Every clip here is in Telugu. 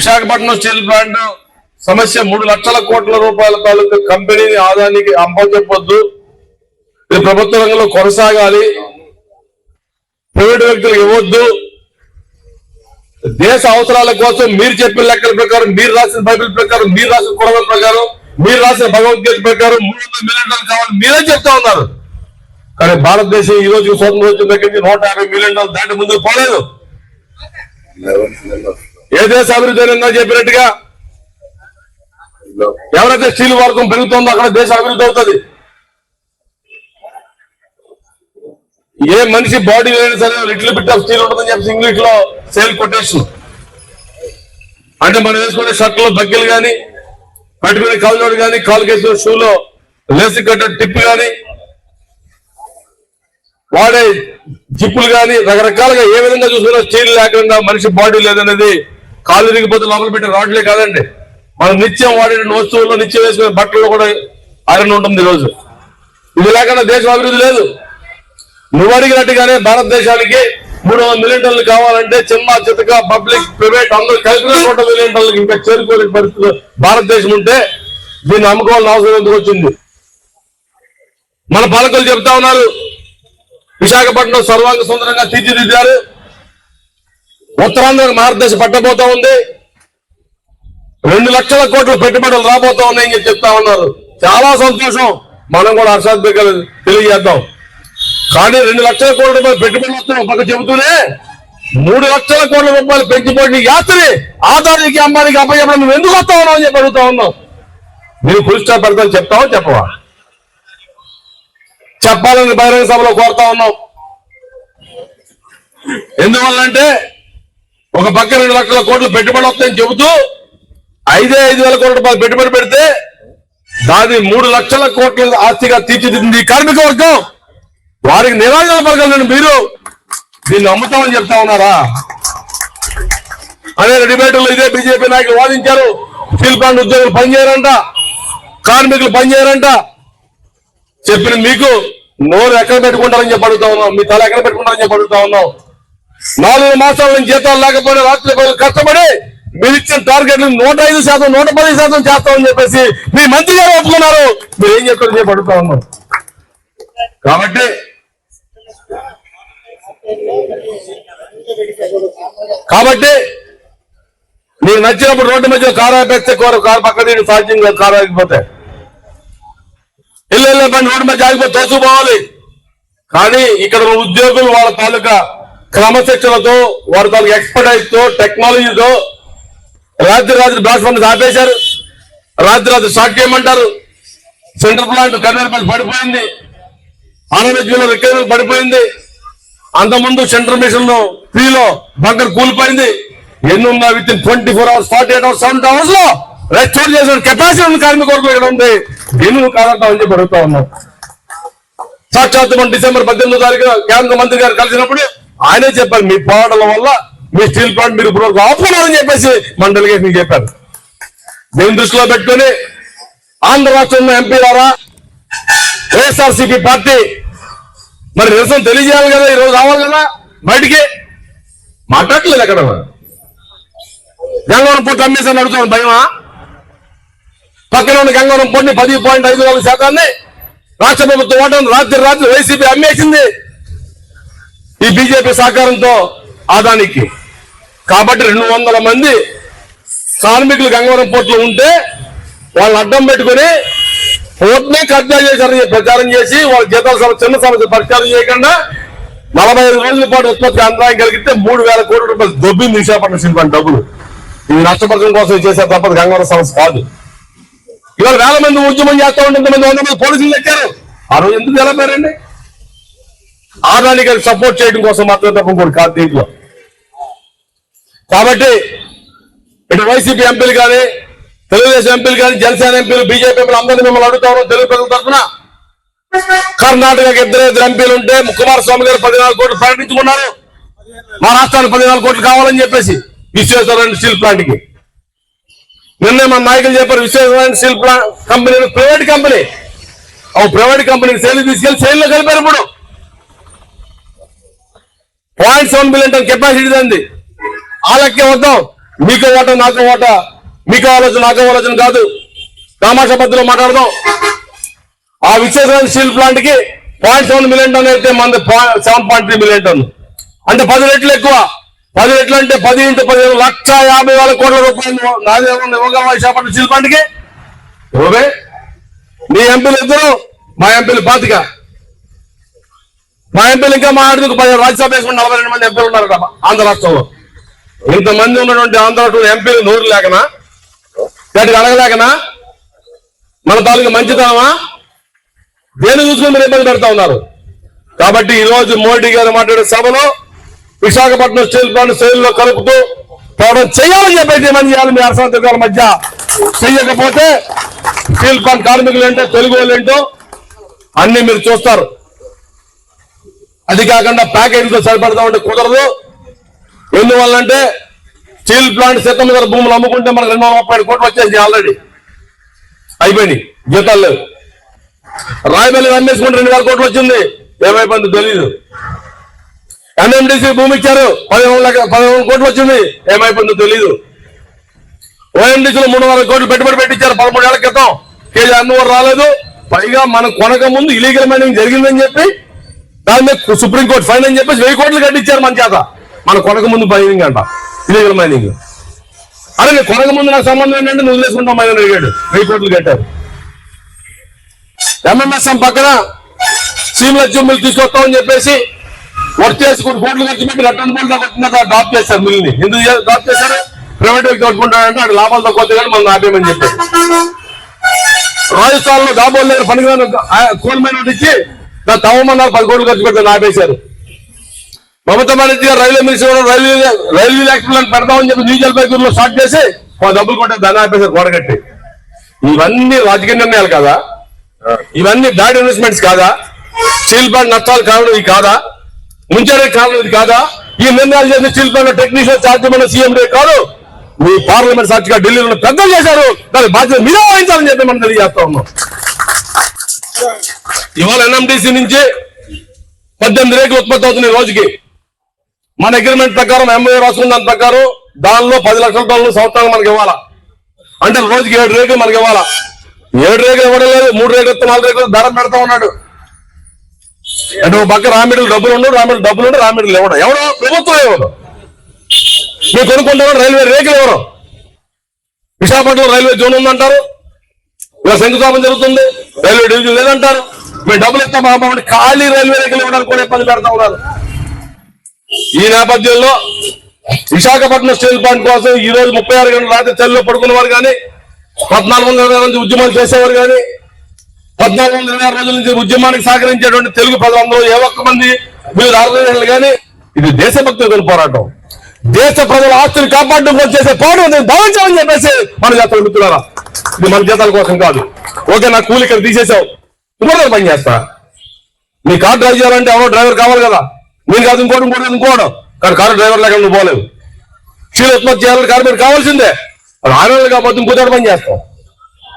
విశాఖపట్నం స్టీల్ ప్లాంట్ సమస్య మూడు లక్షల కోట్ల రూపాయల తాలూకు కంపెనీని ఆదాయానికి అప్పచెప్పొద్దు ఇది ప్రభుత్వ రంగంలో కొనసాగాలి. ప్రైవేటు వ్యక్తులకు ఇవ్వద్దు. దేశ అవసరాల కోసం మీరు చెప్పిన లెక్కల ప్రకారం మీరు రాసిన బైబిల్ ప్రకారం మీరు రాసిన కొడవల ప్రకారం మీరు రాసిన భగవద్గీత ప్రకారం మూడు వందల మిలియన్ డాలర్ కావాలి మీరే చెప్తా ఉన్నారు. కానీ భారతదేశం ఈ రోజు స్వతంత్రం వచ్చిన దగ్గర నుంచి నూట యాభై మిలియన్ డాలర్ దాటి ముందుకు పోలేదు. ఏ దేశ అభివృద్ధి అయినా చెప్పినట్టుగా? ఎవరైతే స్టీల్ వర్గం పెరుగుతుందో అక్కడ దేశ అభివృద్ధి అవుతుంది. ఏ మనిషి బాడీ లేని సరే లిటిల్ బిట్ ఆఫ్ స్టీల్ ఉంటుందని చెప్పి ఇంగ్లీష్లో సేల్ కొటేషన్. అంటే మనం వేసుకునే షర్ట్లో కానీ పట్టుకునే కళ్ళోడు కానీ కాలుకేసిన షూలో లేసి కట్టే టిప్ కానీ వాడే జిప్పులు కానీ రకరకాలుగా ఏ విధంగా చూసుకున్నా స్టీల్ లేకుండా మనిషి బాడీ లేదనేది కాలు ఇరిగిపోతే లోపల పెట్టే రాడ్లే కాదండి. మనం నిత్యం వాడే వస్తువుల్లో నిత్యం వేసుకునే బట్టల్లో కూడా ఐరన్ ఉంటుంది ఈరోజు. ఇది లేకుండా దేశం అభివృద్ధి లేదు. నువ్వు అడిగినట్టుగానే భారతదేశానికి మూడు వందల మిలియన్ టన్నులు కావాలంటే చిన్న చితక పబ్లిక్ ప్రైవేట్ అందరూ కలిపి నూట మిలియన్ టన్నులకు ఇంకా చేరుకోలేని పరిస్థితులు భారతదేశం ఉంటే దీన్ని అమ్ముకోవాల్సిన అవసరం ఎందుకు వచ్చింది? మన పాలకులు చెప్తా ఉన్నారు విశాఖపట్నం సర్వాంగ సుందరంగా తీర్చిదిద్దారు. ఉత్తరాంధ్ర భారతదేశం పట్టబోతా ఉంది. రెండు లక్షల కోట్ల పెట్టుబడులు రాబోతా ఉన్నాయని చెప్పి చెప్తా ఉన్నారు. చాలా సంతోషం. మనం కూడా హర్షాద్భికలు తెలియజేద్దాం. కానీ రెండు లక్షల కోట్ల రూపాయలు పెట్టుబడి వస్తున్నాం పక్క చెబుతూనే మూడు లక్షల కోట్ల రూపాయలు పెంచిపోయిన యాత్రి ఆదానికి అమ్మానికి అప్పచెప్పడం నువ్వు ఎందుకు వస్తా ఉన్నావు అని చెప్పి అడుగుతా ఉన్నావు. మీరు ఫుల్ పెడతాను చెప్తావా? చెప్పవా? చెప్పాలని బహిరంగ సభలో కోరుతా ఉన్నాం. ఎందువల్లంటే ఒక పక్క రెండు లక్షల కోట్లు పెట్టుబడి వస్తాయని చెబుతూ ఐదే ఐదు వేల కోట్ల రూపాయలు పెట్టుబడి పెడితే దాని మూడు లక్షల కోట్ల ఆస్తిగా తీర్చిదిద్దింది ఈ కార్మిక వర్గం. వారికి నిరాశన పలకలను మీరు దీన్ని అమ్ముతామని చెప్తా ఉన్నారా? అనే డిబేట్లో ఇదే బీజేపీ నాయకులు వాదించారు. స్టీల్ ప్లాంట్ ఉద్యోగులు పనిచేయరంట. కార్మికులు పనిచేయరంట. చెప్పిన మీకు నోరు ఎక్కడ పెట్టుకుంటారని చెప్పి అడుగుతా ఉన్నాం. మీ తల ఎక్కడ పెట్టుకుంటారని చెప్పి అడుగుతా ఉన్నాం. నాలుగు మాసాల నుంచి జీతాలు లేకపోయినా రాత్రి పనులు కష్టపడి మీరు ఇచ్చిన టార్గెట్ నూట ఐదు శాతం నూట పది శాతం చేస్తామని చెప్పేసి మీ మంత్రి గారు ఒప్పుకున్నారు. మీరు ఏం చెప్పారు? చెప్పి అడుగుతా ఉన్నాం. కాబట్టి కాబట్టి నీకు నచ్చినప్పుడు రోడ్డు మధ్య కారు ఆపేస్తే కారు కారు పక్కన తీయడం సాధ్యం కాదు కారు ఆగిపోతే. ఇల్లు వెళ్ళే పని రోడ్డు మధ్య ఆగిపోతే తోసుకుపోవాలి. కానీ ఇక్కడ ఉద్యోగులు వాళ్ళ తాలూకా క్రమశిక్షణతో వారు తమ ఎక్స్పర్టైజ్తో టెక్నాలజీతో రాత్రి రాత్రి బ్లాస్ట్ ఫండ్ ఆపేశారు. రాత్రి రాత్రి షాక్ చేయమంటారు. సెంట్రల్ ప్లాంట్ కర్నూలు పడిపోయింది. ఆనందజీలో రికవరీ పడిపోయింది. అంతకుముందు సెంట్రల్ మిషన్లో ఫ్రీలో బంకర్ కూలిపోయింది. ఎన్నున్నా with in twenty four hours forty eight hours seventy అవర్స్లో రెస్టోర్ చేసిన కెపాసిటీ ఉన్న కార్మిక ఇక్కడ ఉంది. ఎన్ను కాదంటామని చెప్పి అడుగుతా ఉన్నాం. సాక్షాత్ డిసెంబర్ పద్దెనిమిదో తారీఖు కేంద్ర మంత్రి గారు కలిసినప్పుడు ఆయనే చెప్పారు మీ పోరాటం వల్ల మీ స్టీల్ ప్లాంట్ మీరు ఇప్పుడు ఆపుకున్నారని చెప్పేసి మన డెలిగేషన్ చెప్పారు దీన్ని దృష్టిలో పెట్టుకొని ఆంధ్ర రాష్ట్రంలో ఎంపీ ద్వారా వైఎస్ఆర్సీపీ పార్టీ మరి నిరసన తెలియజేయాలి కదా ఈరోజు రావాలి కదా బయటికి? మాట్లాడలేదు అక్కడ గంగవరం పొట్టు అమ్మేసాను అడుగుతాను భయమా? పక్కన ఉన్న గంగవరం పొట్టిని పది పాయింట్ ఐదు నాలుగు శాతాన్ని రాష్ట్ర ప్రభుత్వం ఓటమి రాత్రి రాత్రి వైసీపీ అమ్మేసింది. ఈ బీజేపీ సహకారంతో ఆదానికి. కాబట్టి రెండు వందల మంది కార్మికులు గంగవరం పోర్టులో ఉంటే వాళ్ళని అడ్డం పెట్టుకుని పోర్టునే కబ్జా చేశారని ప్రచారం చేసి వాళ్ళ జీతాల సమస్య చిన్న సమస్య పరిష్కారం చేయకుండా నలభై ఐదు రోజుల పాటు ఉత్పత్తికి అంతరాయం కలిగితే మూడు వేల కోట్ల రూపాయలు దొబ్బింది విశాఖపట్నం శిల్పాన్ని డబ్బులు. ఇది నష్టపరచడం కోసం చేసే తప్పదు గంగవరం సమస్య కాదు. ఇవాళ వేల మంది ఉద్యమం చేస్తా ఉంటే మంది వంద మంది పోలీసులు తెచ్చారు ఆ రోజు ఎందుకు తెలపారండి? ఆదాని గారికి సపోర్ట్ చేయడం కోసం మాత్రమే తప్ప ఇంకోటి కాదు దీంట్లో. కాబట్టి ఇటు వైసీపీ ఎంపీలు కానీ తెలుగుదేశం ఎంపీలు కానీ జనసేన ఎంపీలు బీజేపీ ఎంపీలు అందరినీ మిమ్మల్ని అడుగుతారు తెలుగు ప్రజల తరఫున. కర్ణాటకకి ఇద్దరు ఇద్దరు ఎంపీలు ఉంటే కుమారస్వామి గారు పదినాలుగు కోట్లు ప్రకటించుకున్నారు. మా రాష్ట్రానికి పదినాలుగు కోట్లు కావాలని చెప్పేసి విశ్వేశ్వరరాయణ స్టీల్ ప్లాంట్కి నిన్నే మన నాయకులు చెప్పారు Visvesvaraya steel plant company private company. ఓ ప్రైవేట్ కంపెనీ సేల్ తీసుకెళ్ళి సేల్లో కలిపారు ఇప్పుడు. Point seven billion ton capacity ఉంది ఆ వద్దాం. మీకు ఓట నాకు ఓట. మీకు ఆలోచన నాకు ఆలోచన కాదు. తమాషా పద్ధతిలో మాట్లాడదాం. ఆ విశ్వేశ్వర స్టీల్ ప్లాంట్కి పాయింట్ సెవెన్ మిలియన్ టన్ అయితే మన seven point three million ton అంటే పది రెట్లు ఎక్కువ. పది రెట్లు అంటే పది ఇంటూ పదిహేను లక్ష యాభై వేల కోట్ల రూపాయలు. నాదేమన్నా ఇవ్వగల విశాఖపట్నం స్టీల్ ప్లాంట్కి? ఇవ్వవే. మీ ఎంపీలు ఇద్దరు మా ఎంపీలు పాతిక. మా ఎంపీలు ఇంకా మా ఆడుకు పది రాజ్యసభ వేసుకుని నలభై రెండు మంది ఎంపీలు ఉన్నారు కదా ఆంధ్ర రాష్ట్రంలో. ఇంతమంది ఉన్నటువంటి ఆంధ్ర రాష్ట్రంలో ఎంపీలు నోరు లేకనా? వాటికి అడగలేకనా? మన తాలూకు మంచితనమా? దేని చూసుకుని మీరు ఇబ్బంది పెడతా ఉన్నారు? కాబట్టి ఈ రోజు మోడీ గారు మాట్లాడే సభలో విశాఖపట్నం స్టీల్ ప్లాంట్ శైలిలో కలుపుతూ పోవడం చేయాలని చెప్పేసి ఏమని చేయాలి? మీ అర్థాల మధ్య చెయ్యకపోతే స్టీల్ ప్లాంట్ కార్మికులు ఏంటో తెలుగు వాళ్ళు ఏంటో అన్ని మీరు చూస్తారు. అది కాకుండా ప్యాకేజీతో సరిపడతా ఉంటే కుదరదు. ఎందువల్లంటే స్టీల్ ప్లాంట్ సీతం మీద భూములు అమ్ముకుంటే మనకు రెండు వందల ముప్పై ఐదు కోట్లు వచ్చేసి ఆల్రెడీ అయిపోయినాయి. జీతాలు లేవు. రాయబల్లి అమ్మేసుకుంటే రెండు వేల కోట్లు వచ్చింది. ఏమైపోయింది తెలీదు. ఎన్ఎండిసి భూమి ఇచ్చారు. పదిహేను లక్ష పదిహేను కోట్లు వచ్చింది. ఏమైపోయిందో తెలీదు. ఓఎండిసిలో మూడు వందల కోట్లు పెట్టుబడి పెట్టించారు. పదమూడేళ్ళ క్రితం. కేజీ అన్నవరం రాలేదు. పైగా మనం కొనక ముందు ఇలీగల్ మైనింగ్ జరిగిందని చెప్పి దాని మీద సుప్రీంకోర్టు ఫైన్ అని చెప్పేసి వెయ్యి కోట్లు కట్టించారు మన చేత. మన కొనక ముందు మైనింగ్ అంట. ఇలీగల్ మైనింగ్ అరే కొనక ముందు నాకు సంబంధం ఏంటంటే నువ్వు వదిలేసుకుంటాం మైనర్ అడిగాడు. వెయ్యి కోట్లు కట్టారు. ఎంఎంఎస్ఎం పక్కన సీమ్ల జూములు తీసుకొస్తామని చెప్పేసి వర్క్ చేసుకుని కోట్లు ఖర్చు పెట్టి రట్టన్ బోల్డ్ కొట్టిన డ్రాప్ చేశారు మిల్ని ఎందుకు డ్రాప్ చేశారు ప్రైవేట్ వ్యక్తి కొట్టుకుంటాడంటే అది లాభాలు తక్కువ కానీ మనం ఆపేయమని చెప్పారు రాజస్థాన్లో దాబోల్ దగ్గర పనికిరాని కోల్ మైనర్ ఇచ్చి దాన్ని తవ్వమన్నారు పది కోట్లు ఖర్చు పెడతాను ఆపేశారు. మమతా బెనర్జీ గారు రైల్వే మినిస్టర్ కూడా రైల్వే రైల్వే యాక్సిడెంట్ పెడతామని చెప్పి న్యూ జల్పాయిగూరులో స్టార్ట్ చేసి మా డబ్బులు కొట్టే దాన్ని ఆపేశారు గోడగట్టి. ఇవన్నీ రాజకీయ నిర్ణయాలు కాదా? ఇవన్నీ బ్యాడ్ ఇన్వెస్ట్మెంట్స్ కాదా? స్టీల్ ప్లాంట్ నష్టాలు కారణం ఇది కాదా? ముంచడానికి కారణం ఇది కాదా? ఈ నిర్ణయాలు చేసిన స్టీల్ ప్లాంట్ టెక్నీషియన్ సాధ్యమైన సీఎం డే కాదు. మీ పార్లమెంట్ సాక్షిగా ఢిల్లీలో పెద్దలు చేశారు. దాని బాధ్యత మీద వహించాలని చెప్పి మనం తెలియజేస్తా ఉన్నాం. ఇవాళ ఎన్ఎండిసి నుంచి పద్దెనిమిది రేట్లు ఉత్పత్తి అవుతున్నాయి రోజుకి. మన అగ్రిమెంట్ ప్రకారం ఎంఓఏ రాసుకున్న దాని ప్రకారం దానిలో పది లక్షల టన్నులు సంవత్సరాలు మనకి ఇవ్వాలా? అంటే రోజుకి ఏడు రేట్లు మనకి ఇవ్వాలా? ఏడు రేట్లు ఇవ్వడం లేదు మూడు రేట్లు నాలుగు రేట్లు ధర పెడతా ఉన్నాడు. అంటే ఒక పక్క రామిడులు డబ్బులు ఉండవు రామిడులు డబ్బులు ఉండవు రామిడులు ఇవ్వడం ఎవడో? ప్రభుత్వం ఇవ్వదు మీరు కొనుక్కుంటే రైల్వే రేకులు ఎవరు? విశాఖపట్నం రైల్వే జోన్ ఉందంటారు. ఇలా శంకుస్థాపన జరుగుతుంది. రైల్వే డివిజన్ లేదంటారు. మేము డబ్బులు ఇస్తాం బాబు ఖాళీ రైల్వే దగ్గర ఇవ్వడానికి కూడా ఇబ్బంది పెడతా ఉన్నారు. ఈ నేపథ్యంలో విశాఖపట్నం స్టీల్ ప్లాంట్ కోసం ఈ రోజు ముప్పై ఆరు గంటల రాత్రి చలిలో పడుకున్న వారు కానీ పద్నాలుగు వందల నుంచి ఉద్యమాలు చేసేవారు కానీ పద్నాలుగు వందల ఇరవై రోజుల నుంచి ఉద్యమానికి సహకరించేటువంటి తెలుగు ప్రజలందరూ ఏ ఒక్క మంది మీరు ఆర్గనైజర్లు కానీ ఇది దేశభక్తి పోరాటం. దేశ ప్రజల ఆస్తులు కాపాడడం కోసం చేసే పోరాటం భావించాలని చెప్పేసి మన జాతర మిత్రులారా. ఇది మన జీతాల కోసం కాదు. ఓకే నా కూలి ఇక్కడ తీసేసావు. ఇంకోటి పని చేస్తా. నీ కార్ డ్రైవ్ చేయాలంటే ఎవరో డ్రైవర్ కావాలి కదా. నేను కాదు ఇంకోటి ఇంకోటి ఇంకోవడం కానీ కారు డ్రైవర్ లేక నువ్వు పోలేవు. క్షీర ఉత్పత్తి చేయాలంటే కారు మీరు కావాల్సిందే. అది ఆరు కాకపోతే ఇంకోటి పని చేస్తాం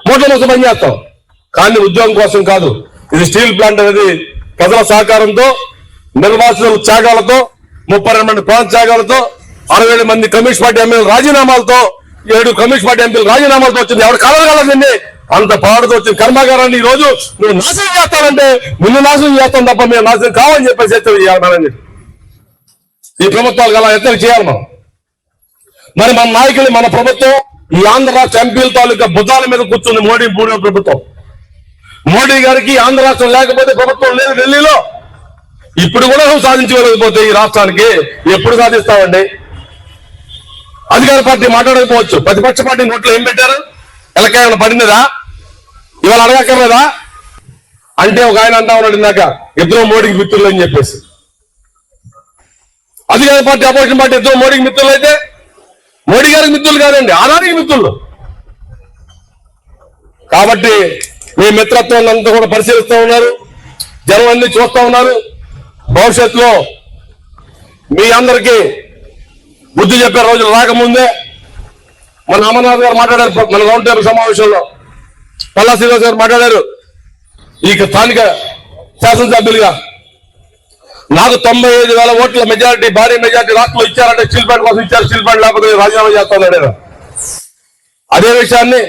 మూట్ల కోసం పని చేస్తాం కానీ ఉద్యోగం కోసం కాదు. ఇది స్టీల్ ప్లాంట్ అనేది ప్రజల సహకారంతో నిర్వాసితుల త్యాగాలతో ముప్పై రెండు మంది ప్రాంత త్యాగాలతో అరవై మంది కమ్యూనిస్ట్ పార్టీ ఎమ్మెల్యే రాజీనామాలతో ఏడు కమ్యూనిస్ట్ పార్టీ ఎంపీలు రాజీనామాలతో వచ్చింది. ఎవరు కలగలదండి అంత పాడుతో వచ్చిన కర్మాగారాన్ని ఈ రోజు నువ్వు నాశనం చేస్తానంటే ముందు నాశనం చేస్తాం తప్ప మేము నాశనం కావాలని చెప్పేసి హెచ్చరిక చేయాలి మనం ఈ ప్రభుత్వాలు అలా హెచ్చరిక చేయాలి మనం. మరి మన నాయకులు మన ప్రభుత్వం ఈ ఆంధ్ర రాష్ట్ర ఎంపీల తాలూకా భుజాల మీద కూర్చుంది మోడీ మూడో ప్రభుత్వం. మోడీ గారికి ఆంధ్ర రాష్ట్రం లేకపోతే ప్రభుత్వం లేదు ఢిల్లీలో. ఇప్పుడు కూడా సాధించగలకపోతే ఈ రాష్ట్రానికి ఎప్పుడు సాధిస్తామండి అధికార పార్టీ మాట్లాడకపోవచ్చు. ప్రతిపక్ష పార్టీ నోట్లో ఏం పెట్టారు? ఎలకేమైనా పడినదా? ఇవాళ అడగక్కర్లేదా? అంటే ఒక ఆయన అంటా ఉన్నాడు ఇందాక ఇద్దరు మోడీకి మిత్రులు అని చెప్పేసి. అధికార పార్టీ అపోజిషన్ పార్టీ ఇద్దరు మోడీకి మిత్రులు అయితే మోడీ గారికి మిత్రులు కాదండి ఆదానికి మిత్రులు. కాబట్టి మీ మిత్రత్వం అంతా కూడా పరిశీలిస్తూ ఉన్నారు. జనం అన్ని చూస్తూ ఉన్నారు. భవిష్యత్తులో మీ అందరికీ బుద్ధి చెప్పే రోజులు రాకముందే మన అమర్నాథ్ గారు మాట్లాడారు. మన రౌండ్ టేబుల్ సమావేశంలో పల్లా శ్రీనివాస్ గారు మాట్లాడారు. ఈ స్థానిక శాసనసభ్యులుగా నాకు తొంభై ఐదు వేల ఓట్ల మెజారిటీ భారీ మెజారిటీ రాష్ట్రంలో ఇచ్చారంటే స్టీల్ ప్లాంట్ కోసం ఇచ్చారు స్టీల్ ప్లాంట్ లేకపోతే రాజీనామా చేస్తాను అదే విషయాన్ని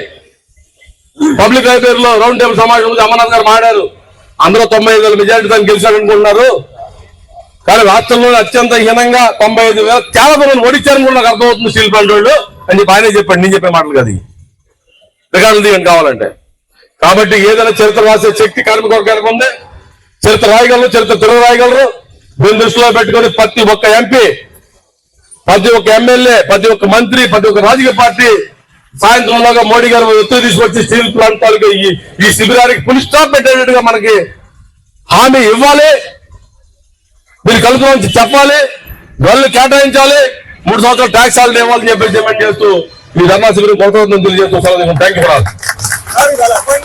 పబ్లిక్ లైబ్రరీలో రౌండ్ టేబుల్ సమావేశం అమర్నాథ్ గారు మాట్లాడారు. అందరూ తొంభై ఐదు వేల మెజారిటీ దాన్ని గెలిచారనుకుంటున్నారు కానీ రాష్ట్రంలో అత్యంత హీనంగా తొంభై ఐదు వేల చాలా మంది కూడా నాకు అర్థమవుతుంది స్టీల్ ప్లాంట్ వాళ్ళు. అని చెప్పి ఆయనే చెప్పాడు నేను చెప్పే మాటలు కాదు ఇవి. రికార్డులు తీయండి కావాలంటే. కాబట్టి ఏదైనా చరిత్ర రాసే శక్తి కార్మిక వర్గానికి ఉంది. చరిత్ర రాయగలరు చరిత్ర తిరగ రాయగలరు. దీన్ని దృష్టిలో పెట్టుకొని ప్రతి ఒక్క ఎంపీ ప్రతి ఒక్క ఎమ్మెల్యే ప్రతి ఒక్క మంత్రి ప్రతి ఒక్క రాజకీయ పార్టీ సాయంత్రంలోగా మోడీ గారు ఎత్తు తీసుకొచ్చి స్టీల్ ప్లాంట్ తాలూకా ఈ ఈ శిబిరానికి పులి స్టాప్ పెట్టేటట్టుగా మనకి హామీ ఇవ్వాలి. మీరు కలుపు చెప్పాలి గల్లు కేటాయించాలి మూడు సంవత్సరాలు ట్యాక్స్ హాలిడే ఇవ్వాలని చెప్పేసి డిమాండ్ చేస్తూ ఈ ధర్నా శిబిరం కొనసాగుతుందని తెలియజేస్తూ థ్యాంక్ యూ